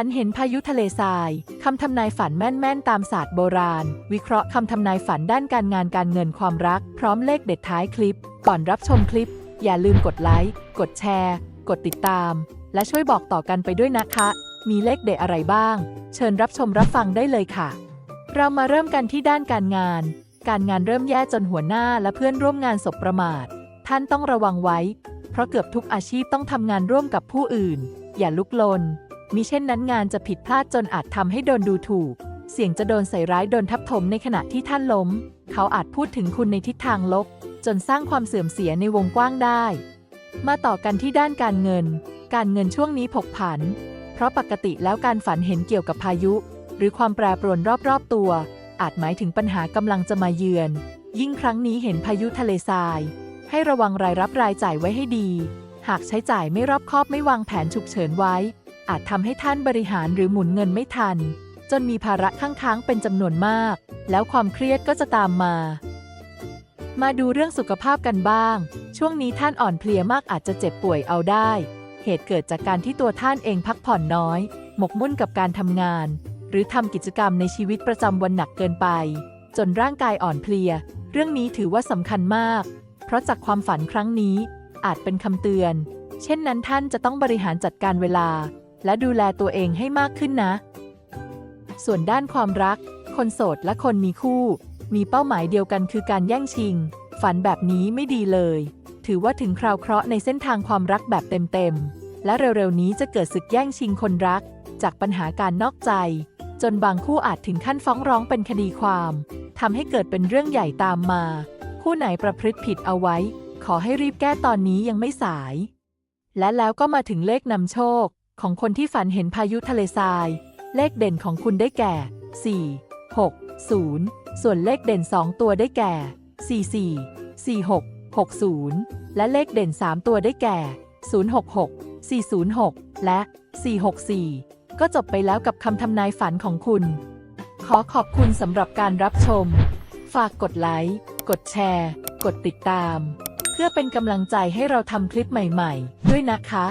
ฝันเห็นพายุทะเลทราย คำทำนายฝันแม่น ๆ ตามศาสตร์โบราณ วิเคราะห์คำทำนายฝันด้านการงานการเงินความรัก พร้อมเลขเด็ดท้ายคลิป ก่อนรับชมคลิป อย่าลืมกดไลค์ กดแชร์ กดติดตาม และช่วยบอกต่อกันไปด้วยนะคะ มีเลขเด็ดอะไรบ้าง เชิญรับชมรับฟังได้เลยค่ะ เรามาเริ่มกันที่ด้านการงาน การงานเริ่มแย่จนหัวหน้าและเพื่อนร่วมงานสบประมาท ท่านต้องระวังไว้ เพราะเกือบทุกอาชีพต้องทำงานร่วมกับผู้อื่น อย่าลุกลน มิเช่นนั้นงานจะผิดพลาดจนอาจทำให้โดนดูถูก เสี่ยงจะโดนใส่ร้ายโดนทับถมในขณะที่ท่านล้ม เขาอาจพูดถึงคุณในทิศทางลบ จนสร้างความเสื่อมเสียในวงกว้างได้ มาต่อกันที่ด้านการเงิน การเงินช่วงนี้ผกผัน เพราะปกติแล้วการฝันเห็นเกี่ยวกับพายุ หรือความแปรปรวนรอบๆตัว อาจหมายถึงปัญหากำลังจะมาเยือน ยิ่งครั้งนี้เห็นพายุทะเลทราย ให้ระวังรายรับรายจ่ายไว้ให้ดี หากใช้จ่ายไม่รอบคอบไม่วางแผนฉุกเฉินไว้ อาจทำให้ท่านบริหารหรือหมุนเงินไม่ทัน จนมีภาระข้างค้างเป็นจำนวนมาก แล้วความเครียดก็จะตามมา มาดูเรื่องสุขภาพกันบ้าง ช่วงนี้ท่านอ่อนเพลียมากอาจจะเจ็บป่วยเอาได้ เหตุเกิดจากการที่ตัวท่านเองพักผ่อนน้อย หมกมุ่นกับการทำงาน หรือทำกิจกรรมในชีวิตประจำวันหนักเกินไป จนร่างกายอ่อนเพลีย เรื่องนี้ถือว่าสำคัญมาก เพราะจากความฝันครั้งนี้อาจเป็นคำเตือน เช่นนั้นท่านจะต้องบริหารจัดการเวลา และดูแลตัวเองให้มากขึ้นนะ ส่วนด้านความรัก คนโสดและคนมีคู่ มีเป้าหมายเดียวกันคือการแย่งชิง ฝันแบบนี้ไม่ดีเลย ถือว่าถึงคราวเคราะห์ในเส้นทางความรักแบบเต็มๆ และเร็วๆนี้จะเกิดศึกแย่งชิงคนรัก จากปัญหาการนอกใจ จนบางคู่อาจถึงขั้นฟ้องร้องเป็นคดีความทำให้เกิดเป็นเรื่องใหญ่ตามมา คู่ไหนประพฤติผิดเอาไว้ ขอให้รีบแก้ตอนนี้ยังไม่สาย และแล้วก็มาถึงเลขนำโชค ของคนที่ฝันเห็นพายุทะเลทราย เลขเด่นของคุณได้แก่ 4 6 0 ส่วนเลขเด่น 2 ตัวได้แก่ 44 46 60 และเลขเด่น 3 ตัวได้แก่ 066 406 และ 464 ก็จบไปแล้วกับคำทำนายฝันของคุณ ขอขอบคุณสำหรับการรับชม ฝากกดไลค์ กดแชร์ กดติดตาม เพื่อเป็นกำลังใจให้เราทำคลิปใหม่ ๆ ด้วยนะคะ